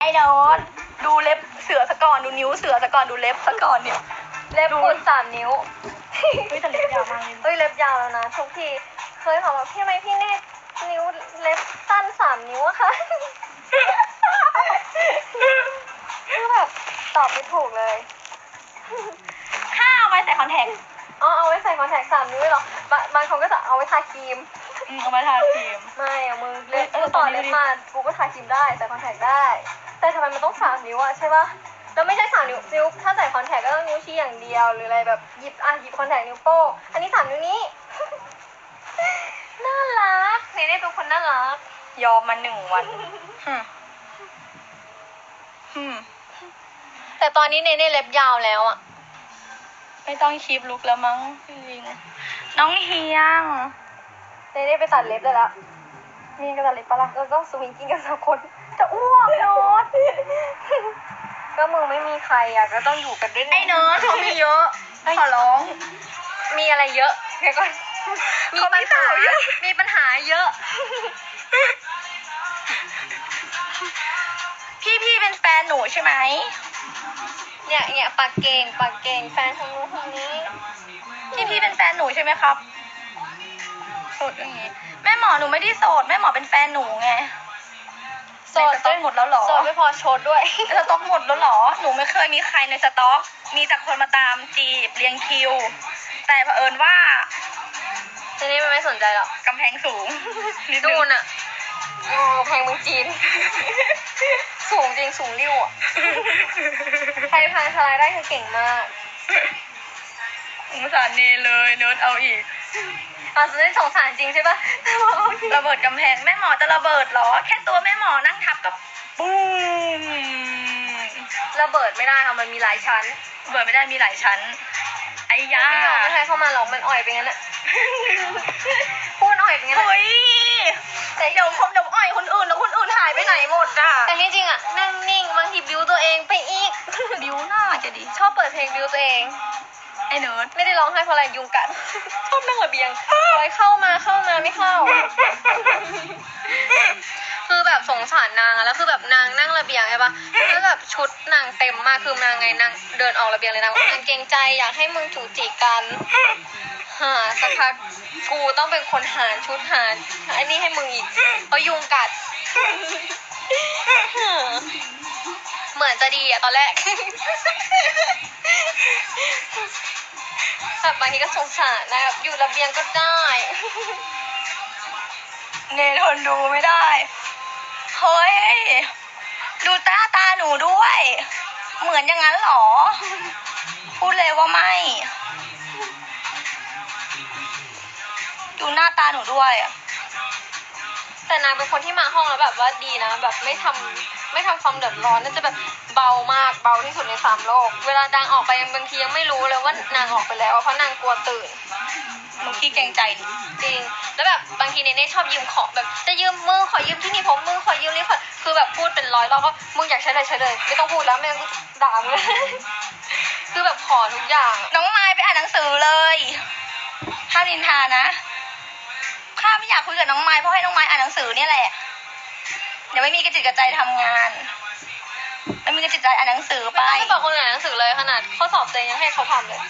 ไอ้โดนดูเล็บเสือสะก่อนดูนิ้วเสือสะก่อนดูเล็บสะก่อนเนี่ย เล็บคุณสามนิ้ว เฮ้ยแต่เล็บยาวมากเลย เฮ้ยเล็บยาวแล้วนะทุกที เคยถามว่าพี่ทำไมพี่เนตนิ้วเล็บสั้นสามนิ้วอะคะคือแบบตอบไม่ถูกเลย ข้าเอาไว้ใส่คอนแทคอ๋อเอาไว้ใส่คอนแทคสามนิ้วเลยเหรอบางบางคนก็จะเอาไว้ทาครีม อืมเอาไว้ทาครีม ไม่อะมึงเล็บเออกูต่อตอนนี้เล็บดิ มากูก็ทาครีมได้ใส่คอนแทคได้แต่ ทำไมมันต้องสามนิ้วอะใช่ปะแล้วไม่ใช่สามนิ้วนิ้วถ้าใส่คอนแทคก็ต้องนิ้วชี้อย่างเดียว หรืออะไรแบบหยิบอะหยิบคอนแทคนิ้วโป้งอันนี้สามนิ้วนี้ น่ารักเนเน่เป็นคนน่ารัก ยอมมาหนึ่งวันฮึมฮึมแต่ตอนนี้เนเน่เล็บยาวแล้วอะไม่ต้องคีบลุกแล้วมั้งพี่ลิงน้องเฮียงเนเน่ไปตัดเล็บได้แล้วมีกระดาษเล็บปะล่ะแล้วก็สวิงกิ้งกันสองคน จะอ้วกโนตก็มึงไม่มีใครอะก็ต้องอยู่กันด้วยไอ้เนิร์ดเขามีเยอะ ขอร้อง มีอะไรเยอะเดี๋ยวก่อนมีเขามีปัญหาสาวเยอะมีปัญหาเยอะ พี่พี่เป็นแฟนหนูใช่ไหมเนี่ยเนี่ยปากเก่งปากเก่งแฟนทางนู้นทางนี้ พี่พี่เป็นแฟนหนูใช่ไหมครับ โสดอย่างงี้ แม่หมอหนูไม่ได้โสด แม่หมอเป็นแฟนหนูไงโสด ในสต็อกหมดแล้วเหรอโสดไม่พอโชดด้วยสต็อกหมดแล้วเหรอ หนูไม่เคยมีใครในสต็อก มีแต่คนมาตามจีบเรียงคิว แต่เผอิญว่าทีนี้มันไม่สนใจหรอกกำแพงสูงนิดนึนู่งนอะโอ้แพงเมืองจีน สูงจริงสูงริ้วอะใครพานสไลด์ได้คือเก่งมาก สงสารเนเลยเนิร์ดเอาอีก อาจจะได้สงสารจริงใช่ปะระเบิดกำแพงแม่หมอจะระเบิดเหรอ แค่ตัวแม่หมอนั่งทับก็ปุ้มระเบิดไม่ได้ค่ะมันมีหลายชั้นระเบิดไม่ได้มีหลายชั้นไอ้ยาไม่ยอมไม่ให้เข้ามาหรอกมันอ่อยไปงั้นอะพูดอ่อยไปงั้นอะเฮ้ยแต่เดี๋ยวผมเดี๋ยวอ่อยคนอื่นแล้วคนอื่นหายไปไหนหมดอะแต่ที่จริงอะนั่งนิ่งบางทีบิวตัวเองไปอีกบิวหน้าจะดีชอบเปิดเพลงบิวตัวเอง ไอ้เนิร์ดไม่ได้ร้องไห้เพราะอะไรยุงกัด ชอบนั่งระเบียงคอยเข้ามาเข้ามาไม่เข้า คือแบบสงสารนางอะแล้วคือแบบนางนั่งระเบียงใช่ปะแล้วแบบชุดนางเต็มมากคือนางไงนางเดินออกระเบียงเลยนางบอกนางเกรงใจอยากให้มึงจูจีกันหาสักพักกูต้องเป็นคนหาชุดหาอันนี้ให้มึงอีกเพราะยุงกัด เหมือนจะดีอะตอนแรก แบบบางทีก็สงสารนะแบบอยู่ระเบียงก็ได้ เนทนดูไม่ได้ เฮ้ย ดูตาตาหนูด้วย เหมือนอย่างนั้นเหรอ พูดเลยว่าไม่ ดูหน้าตาหนูด้วยอะแต่นางเป็นคนที่มาห้องแล้วแบบว่าดีนะ แบบไม่ทำไม่ทำความเดือดร้อนน่าจะแบบ เบามากเบาที่สุดในสามโลก เวลานางออกไปบางทียังไม่รู้เลยว่านางออกไปแล้ว เพราะนางกลัวตื่นมึงขี้เกรงใจดิจริง แล้วแบบบางทีเนเน่ชอบยืมของแบบจะยืมมือขอยืมที่นี่ผมมือขอยืมนี่ขอคือแบบพูดเป็นร้อยรอบก็มึงอยากใช้อะไรใช้เลยไม่ต้องพูดแล้วไม่งั้นกูด่ามึงเลยคือแบบขอทุกอย่างอะน้องไม้ไปอ่านหนังสือเลยห้ามนินทานะข้าไม่อยากคุยกับน้องไม้เพราะให้น้องไม้อ่านหนังสือเนี่ยแหละเดี๋ยวไม่มีกระจิตกระใจทำงาน ไม่มีกระจิตกระใจอ่านหนังสือไป ไม่ต้องไปบอกคนอื่นอ่านหนังสือเลยขนาดข้อสอบตัวเองยังให้เขาทำเลย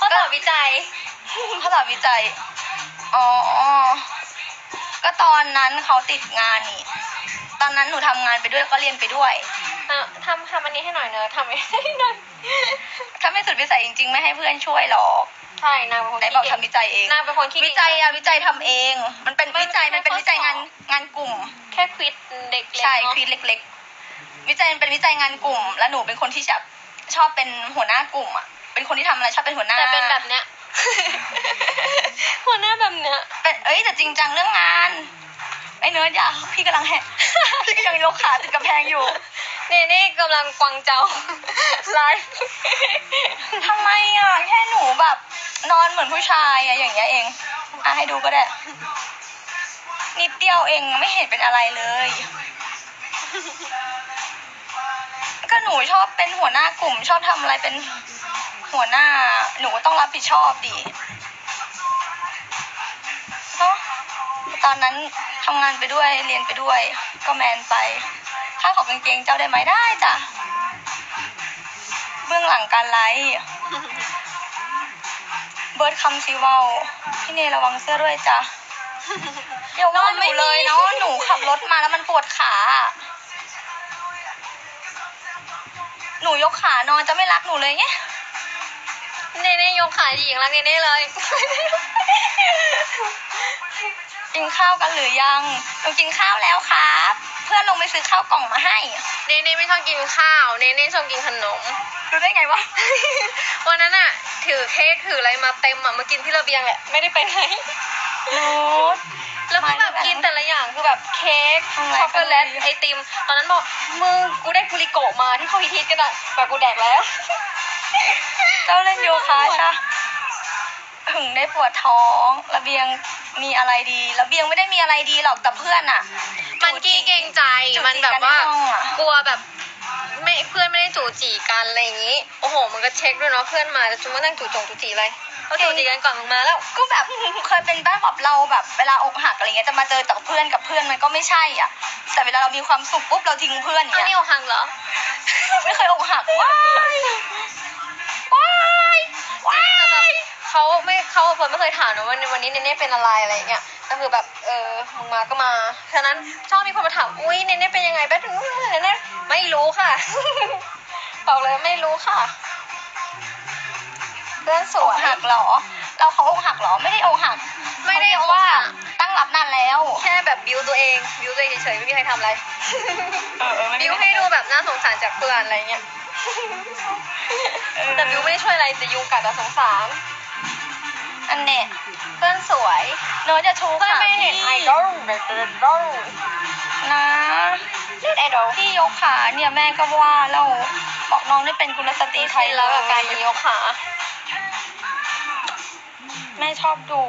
ข้อสอบวิจัยเขาสอบวิจัย อ๋อ ก็ตอนนั้นเขาติดงานนี่ ตอนนั้นหนูทำงานไปด้วยแล้วก็เรียนไปด้วยอะทำทำอันนี้ให้หน่อยเนอะทำให้หน่อย ถ้าไม่สุดวิสัยจริงๆ ไม่ให้เพื่อนช่วยหรอก ใช่นางเป็นคนไหนขี้บอกเกียจทำวิจัยเอง นางเป็นคนขี้วิเกีจัยอะวิจัยทำเอง มันเป็นวิจัยมันเป็นวิจัยงานงานกลุ่ม แค่ควิดเด็กเล็กใช่เนาะควีดเล็ก ๆ วิจัยมันเป็นวิจัยงานกลุ่ม แล้วหนูเป็นคนที่แบบชอบเป็นหัวหน้ากลุ่มอะ เป็นคนที่ทำอะไรชอบเป็นหัวหน้าแต่เป็นแบบเนี้ย หัวหน้าแบบเนี้ย เป็นเอ้ยแต่จริงจังเรื่องงาน ไอ้เนิร์ดอย่าพี่กำลังแหก พี่กำลังยกขาติดกำแพงอยู่ นี่นี่กำลังกวางเจ้าไลฟ์ทำไมอะแค่หนูแบบ นอนเหมือนผู้ชายอะอย่างเงี้ยเองอะให้ดูก็ได้ นิดเดียวเองไม่เห็นเป็นอะไรเลย ก็หนูชอบเป็นหัวหน้ากลุ่ม ชอบทำอะไรเป็นหัวหน้า หนูก็ต้องรับผิดชอบดิเนาะตอนนั้นทำงานไปด้วยเรียนไปด้วย ก็แมนไป ค่าของกางเกงเจ้าได้ไหมได้จ้ะ เบื้องหลังการไลฟ์ เบิร์ดคำซีเวาพี่เนยระวังเสื้อด้วยจ้ะเดี๋ยวว่าหนูเลยเนาะหนูขับรถมาแล้วมันปวดขา หนูยกขานอนจะไม่รักหนูเลยไงเนเน่ยกขาหญิงรักเนเน่เลย กินข้าวกันหรือยัง หนูกินข้าวแล้วครับ เพื่อนลงไปซื้อข้าวกล่องมาให้ เนเน่ไม่ชอบกินข้าวเนเน่ชอบกินขนม รู้ได้ไงวะ วันนั้นอะถือเค้กถืออะไรมาเต็มอะมากินที่ระเบียงแหละไม่ได้ไปไหนโน้ตแล้วก็แบบกินแต่ละอย่างคือแบบเค้กทำไงช็อกโกแลตก็ไม่รู้ไอติม ตอนนั้นบอกมึงกูได้กุลิโกะมาที่เขาฮิตๆกันอะแบบกูแดกแล้ว เจ้าเล่นโยคะใช่ถึงได้ปวดท้อง ระเบียง มีอะไรดีระเบียงไม่ได้มีอะไรดีหรอกแต่เพื่อนอะมันกี้เกรงใจจู๋มันแบบว่าจีกันในห้องอะ กลัวแบบ ไม่เพื่อนไม่ได้จู่จีกันอะไรอย่างนี้ โอ้โห มันก็เช็คด้วยเนาะเพื่อนมาจะจุ่มว่านั่งจู่จงจู่จีอะไรเขาจู่จีกันก่อนมึงมาแล้ว ก็แบบเคยเป็นบ้านแบบเราแบบเวลาอกหักอะไรเงี้ยจะมาเจอแต่เพื่อนกับเพื่อนมันก็ไม่ใช่อะ แต่เวลาเรามีความสุขปุ๊บเราทิ้งเพื่อนอย่างอันนี้เงี้ยอกหักเหรอ ไม่เคยอกหักว้ายว้ายว้าแต่แบบยเขาไม่ เขาเฟิร์นไม่เคยถามนะว่าวันนี้เนเน่เป็นอะไรอะไรเงี้ยก็คือแบบเออมึงมาก็มาฉะนั้นชอบมีคนมาถามอุ้ยเนเน่เป็นยังไงแบ๊ถึงเนเน่ไม่รู้ค่ะบอกเลยไม่รู้ค่ะเพื่อนสวยหักหรอ เราเขาอกหักหรอไม่ได้อกหัก ไม่ได้อกว่าหักตั้งรับนานแล้ว แค่แบบบิวตัวเองบิวตัวเองเฉยๆไม่มีใครทำอะไรบิวให้ดูแบบน่าสงสารจากเพื่อนอะไรเงี้ยแต่บิวไม่ได้ช่วยอะไรแต่ยุงกัดอะสงสาร อันเนี้ยเพื่อนสวยเนอะจะชูเพื่อนขาไม่เห็นพี่ไอดอลแบบไอดอลนะเล่นไอดอลพี่ยกขาเนี่ยแม่ก็ว่าเราบอกน้องได้เป็นกุลสตรีไทไทยยแล้แล้ววกักับบกาการรยยกขาแม่ชอบดู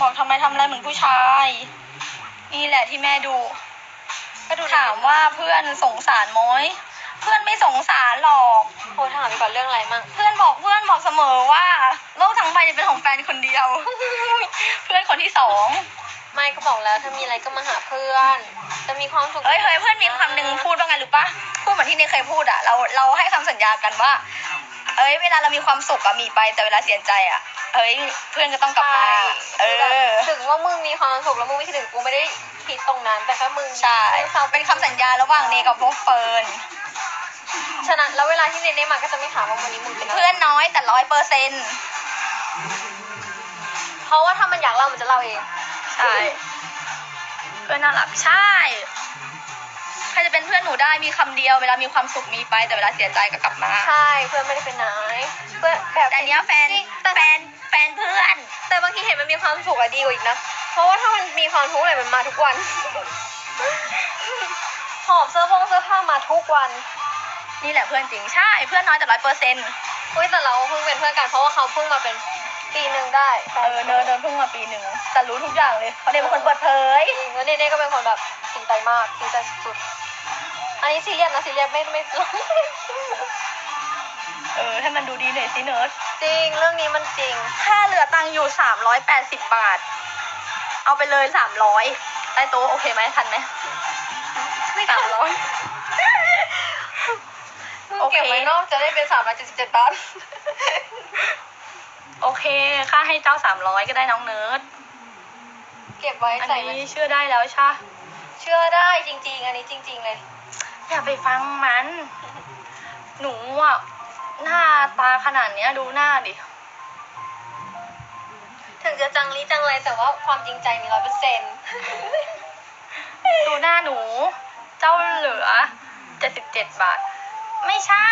บอกทำไมทำอะไรเหมือนผู้ชาย นี่แหละที่แม่ดู ก็ดูถามว่าเพื่อนสงสารม้อย เพื่อนไม่สงสารหรอก โทรถามไปก่อนเรื่องอะไรมั่งเพื่อนบอกเพื่อนบอกเสมอว่า โลกทั้งใบจะเป็นของแฟนคนเดียว เพื่อนคนที่สองไม่ก็บอกแล้วถ้ามีอะไรก็มาหาเพื่อน จะมีความสุขเอ้ยเฮ้ยเพื่อนมีคำหนึ่งพูดว่าไงรู้ปะพูดเหมือนที่เนยเคยพูดอะเราเราให้คำสัญญากันว่า เอ้ยเวลาเรามีความสุขอะมีไปแต่เวลาเสียใจอะเอ้ยเพื่อนก็ต้องกลับมาเอคือแบบอถึงว่ามึงมีความสุขแล้วมึงไม่คิดถึงกูไม่ได้คิดตรงนั้นแต่แค่มึงใช่เป็นคำสัญญาระหว่างเนยกับพวกเฟิร์น ฉะนั้นแล้วเวลาที่เนเน่มาก็จะไม่ถามว่าวันนี้มึงเป็นอะไรเพื่อนน้อยแต่ร้อยเปอร์เซ็นต์เพราะว่าถ้ามันอยากเล่ามันจะเล่าเอง ใช่เพื่อนน่ารักใช่ ใครจะเป็นเพื่อนหนูได้มีคำเดียวเวลามีความสุขมีไปแต่เวลาเสียใจก็กลับมา ใช่เพื่อนไม่ได้เป็นนายเพื่อนแบบแต่อันเนี้ยแฟนแต่แฟนแฟนเพื่อน แต่บางทีเห็นมันมีความสุขอะดีกว่าอีกนะ เพราะว่าถ้ามันมีความทุกข์อะไรมันมาทุกวัน หอบเสื้อผงเสื้อผ้ามาทุกวัน นี่แหละเพื่อนจริงใช่เพื่อนน้อยแต่ร้อยเปอร์เซ็นต์อุ้ยแต่เราเพิ่งเป็นเพื่อนกันเพราะว่าเขาเพิ่งมาเป็นปีหนึ่งได้เออเนิร์ดเนิร์ดเพิ่งมาปีหนึ่งแต่รู้ทุกอย่างเลยเขาเด็กเป็นคนเปิดเผยจริงแล้วเนเน่ก็เป็นคนแบบจริงใจมากจริงใจสุดๆอันนี้ซีเรียสนะซีเรียสไม่ไม่ เออให้มันดูดีหน่อยสิเนิร์ดจริงเรื่องนี้มันจริงค่าเหลือตังค์อยู่สามร้อยแปดสิบบาท เอาไปเลยสามร้อยใต้โต๊ะโอเคไหมทันไหมไม่สามร้อยมึงโอ เคเก็บไว้นอกจะได้เป็นสามร้อยเจ็ดสิบเจ็ดบาท โอเค ค่าให้เจ้าสามร้อยก็ได้น้องเนิร์ด เก็บไว้อันใส่ไว้นี้เชื่อได้แล้วใช่ปะเชื่อได้จริง ๆ อันนี้จริง ๆ เลย อย่าไปฟังมัน หนูอะ หน้าตาขนาดเนี้ยดูหน้าดิ ถึงจะจังลีจังไรแต่ว่าความจริงใจมีร้อยเปอร์เซ็นต์ดูหน้าหนู เจ้าเหลือเจ็ดสิบเจ็ดบาท ไม่ใช่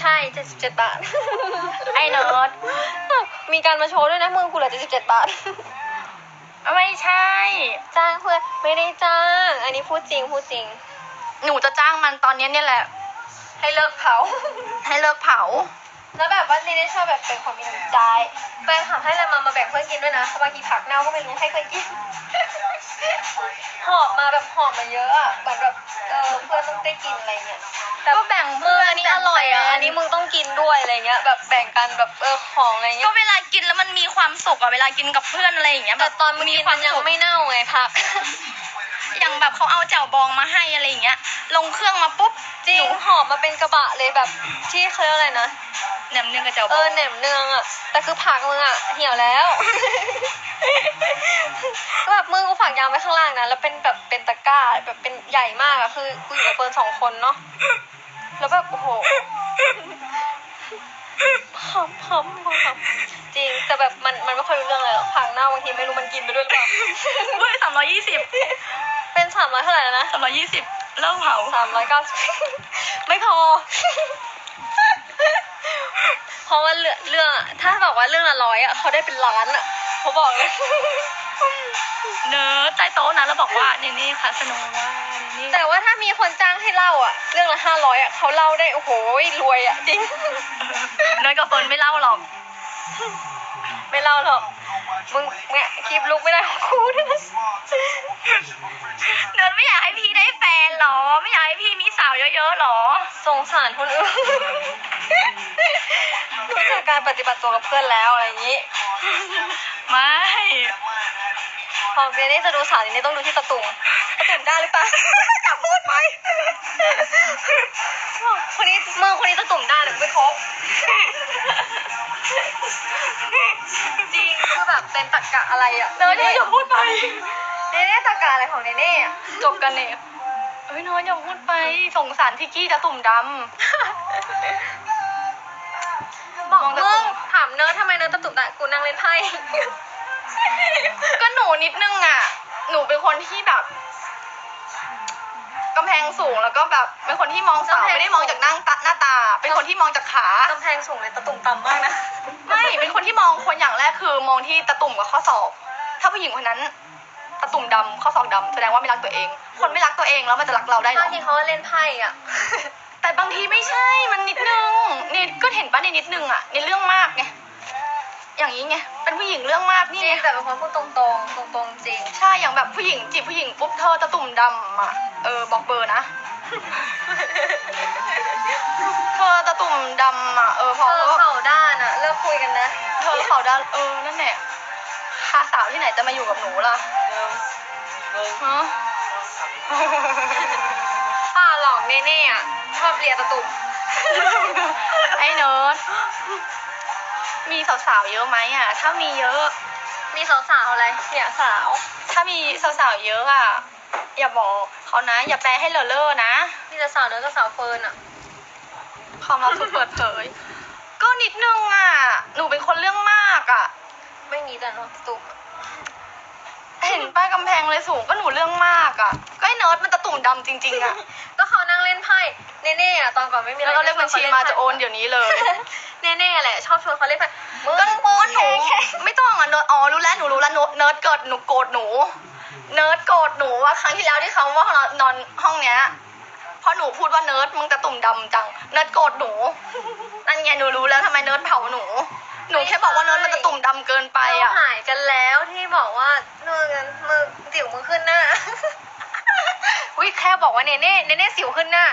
ใช่เจ็ดสิบเจ็ดบาท ไอ้เนิร์ดมีการมาโชว์ด้วยนะมึงกูเหลือเจ็ดสิบเจ็ดบาท ไม่ใช่ จ้างเพื่อนไม่ได้จ้าง อันนี้พูดจริงพูดจริง หนูจะจ้างมันตอนนี้เนี่ยแหละ ให้เลิกเผา ให้เลิกเผา แล้วแบบว่าลีได้ชอบแบบเป็นคนมีน้ำใจแฟนถามให้อะไรมามาแบ่งเพื่อนกินด้วยนะบางทีผักเน่าก็ไม่รู้ให้เพื่อนกิน อบมาแบบหอบมาเยอะอะเหมือนแบบเออเพื่อนต้องได้กินอะไรเงี้ยแต่ก็แบ่งเอเพื่ออนอันนี้อร่อยอะอันนี้มึงต้องกินด้วยอะไรเงี้ย แบบแบ่งกันแบบเออของอะไรก็เงี้ยเวลากินแล้วมันมีความสุขอะเวลากินกับเพื่อนอะไรอย่างเงี้ยแต่แบบตอนมึงกินมันยังสุขไม่เน่าไงพักอย่างแบบเขาเอาแจ่วบองมาให้อะไรอย่างเงี้ย ลงเครื่องมาปุ๊บจริงหนูหอบมาเป็นกระบะเลยแบบที่เขาเรียกอะไรนะ แหนมเนืองกับแจ่วบเอองอแหนมเนืองอะแต่คือผักมึงอะเหี่ยวแล้ว ก็แบบมือกูฝากยางไว้ข้างล่างนะ แล้วเป็นแบบเป็นตะกร้าแบบเป็นใหญ่มากอะคือกูอยู่กับเฟิร์นสองคนเนาะ แล้วแบบโอ้โหหอมหอมหอมหอมจริง แต่แบบมันมันไม่ค่อยรู้เรื่องเลยหรอกผักเน่าบางทีไม่รู้มันกินไปด้วยหรือเปล่าเว้ยสามร้อยยี่สิบเป็นสามร้อยเท่าไหร่แล้วนะสามร้อยยี่สิบเริ่มเผาสามร้อยเก้าสิบไม่พอ เพราะว่าเรื่องเรื่องอะ ถ้าบอกว่าเรื่องละร้อยอะเขาได้เป็นล้านอะเขาบอกเลยเนื้อะใต้โต๊ะนะแล้วบอกว่านี่นี่ค่ะสโนว่านี่แต่ว่าถ้ามีคนจ้างให้เล่าอะ เรื่องละห้าร้อยอะเขาเล่าได้โอ้โหรวยอะจริง เนยกับเฟิร์นไม่เล่าหรอก ไม่เล่าหรอก มึงเนี่ยคลิปลุกไม่ได้ของกูด้วยนะเนิร์ดไม่อยากให้พี่ได้แฟนหรอ ไม่อยากให้พี่มีสาวเยอะๆหรอ สงสารคนอื่น รู้จักการปฏิบัติตัวกับเพื่อนแล้วอะไรอย่างนี้ไม่พอเบนนี่จะดูสาวนี้ต้องดูที่ตะตุ่มตะตุ่มได้หรือเปล่าจะพูดไหมคนนี้มือคนนี้ตะตุ่มได้หรือไม่ครบจริงคือแบบเป็นตะกะอะไรอะเนิร์ดอย่าพูดไปเนเน่ตะกะอะไรของเนเน่อะจบกันเนี่ยเฮ้ยเนิร์ดอย่าพูดไปสงสารพี่กี้จะตุ่มดบอก มองตะมึตุ่งมถามเนิร์ดทำไมเนิร์ดตะตุ่มได้กูนั่งเล่นไพ่ำก็หนูนิดนึงอะ หนูเป็นคนที่แบบกำแพงสูงแล้วก็แบบเป็นคนที่มองสาวไม่ได้มองจากนั่งตาหน้าตา เป็นคนที่มองจากขากำแพงสูงเลยตะตุ่มต่ำมากนะ ไม่เป็นคนที่มองคนอย่างแรกคือมองที่ตะตุ่มกับข้อศอก ถ้าผู้หญิงคนนั้นตะตุ่มดำข้อศอกดำแสดงว่าไม่รักตัวเอง คนไม่รักตัวเองแล้วมันจะรักเราได้เหรบาองทีเขาก็เล่นไพ่อะ แต่บางทีไม่ใช่มันนิดนึงนี่ก็เห็นป้าในนิดนึงอะในเรื่องมากไงอย่างนี้ไงเป็นผู้หญิงเรื่องมากจนี่ริไงงแต่เป็นคนพูดตรงๆ ตรงๆจริง ใช่อย่างแบบผู้หญิงจีบผู้หญิงปุ๊บเธอตะตุ่มดำอะเออบอกเบอร์นะ เธอตะตุ่มดำอะเออพเธออเข่าด้านอะเลิกคุยกันนะเธอเขาด้านเออนั่นแหละคาสาวที่ไหนจะมาอยู่กับหนูล่ะฮะป้า หลอกเนเน่อะชอบเลียตะตุ่มไอ้เนิร์ดมีสาวๆเยอะไหมอะ ถ้ามีเยอะ มีสาวๆอะไรเนี่ยสาว ถ้ามีสาวๆเยอะอะ อย่าบอกเขานะ อย่าแปลให้เลอะเลอะนะ มีแต่สาวเนื้อกับสาวเฟิร์นอะความลับถูกเปิดเผย ก็นิดนึงอะ หนูเป็นคนเรื่องมากอะ ไม่มีแต่เนาะตุ่ม เห็นป้ายกำแพงเลยสูงก็หนูเรื่องมากอะก็ไอ้เนิร์ดมันตะตุ่มดำจริง ๆ อะ ก็เขานั่งเล่นไพ่เนเน่อะตอนก่อนไม่มีอะไรแล้วก็เลขบัญชีมาจะโอนเดี๋ยวนี้เลยเนเน่แหละชอบชวนเขาเล่นไพ่มึงก็มึงหนูไม่ต้องอะเนิร์ดอ๋อรู้แล้วหนูรู้แล้วเนิร์ดเนิร์ดเกิดหนูโกรธหนู เนิร์ดโกรธหนูว่าครั้งที่แล้วที่เขาว่านอนห้องเนี้ยเพราะหนูพูดว่าเนิร์ดมึงตะตุ่มดำจัง เนิร์ดโกรธหนู นั่นไงหนูรู้แล้วทำไมเนิร์ดเผาหนู หนูแค่บอกว่าเนิร์ดมันตะตุ่มดำเกินไปเราอะ หายกันแล้วที่บอกว่ามึงมึงสิวมึงขึ้นหน้า อุ้ยแค่บอกว่าเนเน่เนเน่สิวขึ้นหน้า